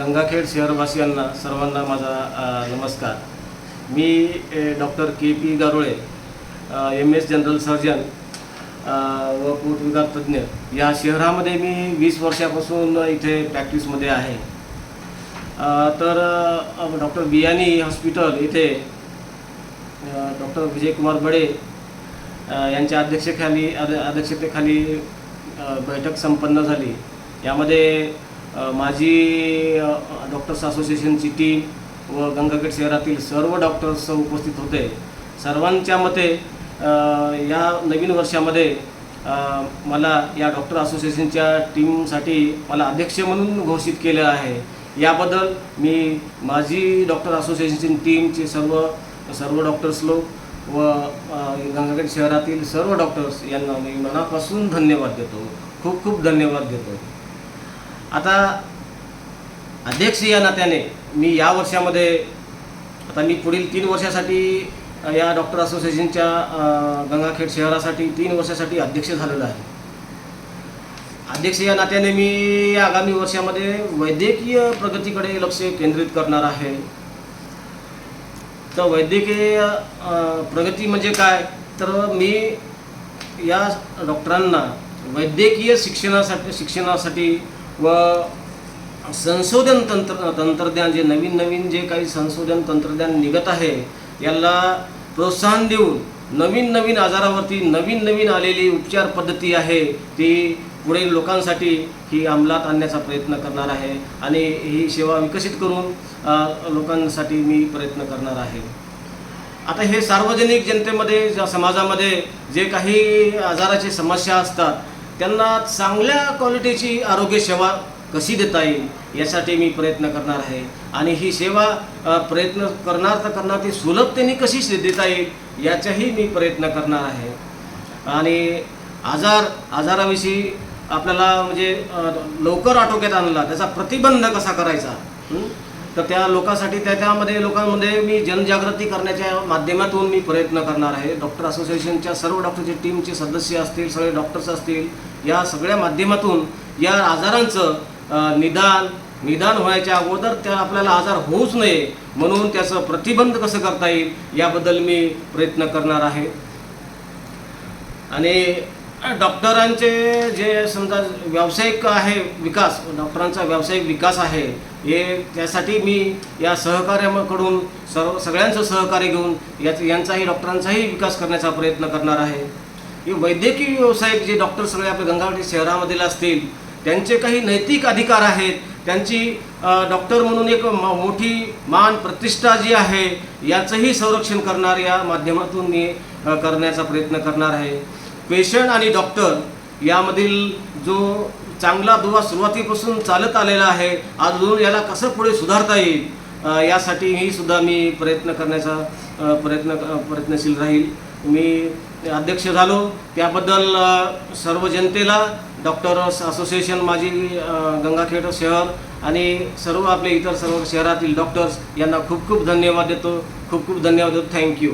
गंगाखेड शहरवासियांना सर्वांना माझा नमस्कार. मी doctor K P Garole M S general surgeon व पोटविकार तज्ज्ञ. या शहरामध्ये मी वीस वर्षापासून इथे प्रॅक्टिसमध्ये आहे. तर डॉक्टर बियानी हॉस्पिटल इथे डॉक्टर विजयकुमार बडे यांच्या अध्यक्षतेखाली अध्यक्षतेखाली बैठक संपन्न झाली. यामध्ये माझी डॉक्टर्स असोसिएशनची टीम व गंगाखेड शहरातील सर्व डॉक्टर्स उपस्थित होते. सर्वांच्या मते या नवीन वर्षामध्ये मला या डॉक्टर असोसिएशनच्या टीमसाठी मला अध्यक्ष म्हणून घोषित केलं आहे. याबद्दल मी माझी डॉक्टर असोसिएशनची टीमचे सर्व सर्व डॉक्टर्स लोक व गंगाखेड शहरातील सर्व डॉक्टर्स यांना मी मनापासून धन्यवाद देतो. खूप खूप धन्यवाद देतो. आता अध्यक्ष या नात्याने मी या वर्षामध्ये आता मी पुढील तीन वर्षासाठी या डॉक्टर असोसिएशनच्या गंगाखेड शहरासाठी तीन वर्षासाठी अध्यक्ष झालेलो आहे. अध्यक्ष या नात्याने मी आगामी वर्षामध्ये वैद्यकीय प्रगतीकडे लक्ष केंद्रित करणार आहे. तर वैद्यकीय प्रगती म्हणजे काय? तर मी या डॉक्टरांना वैद्यकीय शिक्षणासाठी शिक्षणासाठी व संशोधन तंत्र तंत्रज्ञान जे नवीन नवीन जे काही संशोधन तंत्रज्ञान निघत आहे याला प्रोत्साहन देऊन नवीन नवीन आजारावरती नवीन नवीन आलेली उपचार पद्धती आहे ती पुढे लोकांसाठी ही अंमलात आणण्याचा प्रयत्न करणार आहे आणि ही सेवा विकसित करून लोकांसाठी मी प्रयत्न करणार आहे. आता हे सार्वजनिक जनतेमध्ये समाजामध्ये जे काही आजाराची समस्या असतात त्यांना चांगल्या क्वालिटीची आरोग्य सेवा कशी देता येईल यासाठी मी प्रयत्न करणार आहे. आणि ही सेवा प्रयत्न करणार तर करणार ती सुलभतेने कशी देता येईल याचाही मी प्रयत्न करणार आहे. आणि आजार आजाराविषयी आपल्याला म्हणजे लवकर आटोक्यात आणला त्याचा प्रतिबंध कसा करायचा? तर त्या लोकांसाठी त्या त्यामध्ये लोकांमध्ये मी जनजागृती करण्याच्या माध्यमातून मी प्रयत्न करणार आहे. डॉक्टर असोसिएशनच्या सर्व डॉक्टरचे टीमचे सदस्य असतील सगळे डॉक्टर्स असतील या सगळ्या माध्यमातून या आजारांचं निदान निदान व्हायच्या अगोदर त्या आपल्याला आजार होऊच नये म्हणून त्याचं प्रतिबंध कसं करता येईल याबद्दल मी प्रयत्न करणार आहे. आणि डॉक्टरांचे जे समजा व्यावसायिक आहे विकास डॉक्टरांचा व्यावसायिक विकास आहे हे त्यासाठी मी या सहकार्याकडून सर्व सगळ्यांचं सहकार्य घेऊन याच यांचाही डॉक्टरांचाही विकास करण्याचा प्रयत्न करणार आहे. हे वैद्यकीय व्यावसायिक जे डॉक्टर सगळे आपल्या गंगावटी शहरामधील असतील त्यांचे काही नैतिक अधिकार आहेत. त्यांची डॉक्टर म्हणून एक म- मोठी मान प्रतिष्ठा जी आहे याचंही संरक्षण करणार या माध्यमातून मी करण्याचा प्रयत्न करणार आहे. पेशंट आणि डॉक्टर यामधील जो चांगला दुवा सुरुवातीपासून चालत आलेला आहे अजून याला कसं पुढे सुधारता येईल यासाठी ही सुद्धा मी प्रयत्न करण्याचा प्रयत्न प्रयत्नशील राहील. मी अध्यक्ष झालो. त्याबद्दल सर्व जनतेला डॉक्टर्स असोसिएशन माझी गंगाखेड शहर आणि सर्व आपले इतर सर्व शहरातील डॉक्टर्स यांना खूप खूप धन्यवाद देतो. खूप खूप धन्यवाद. देतो थँक्यू.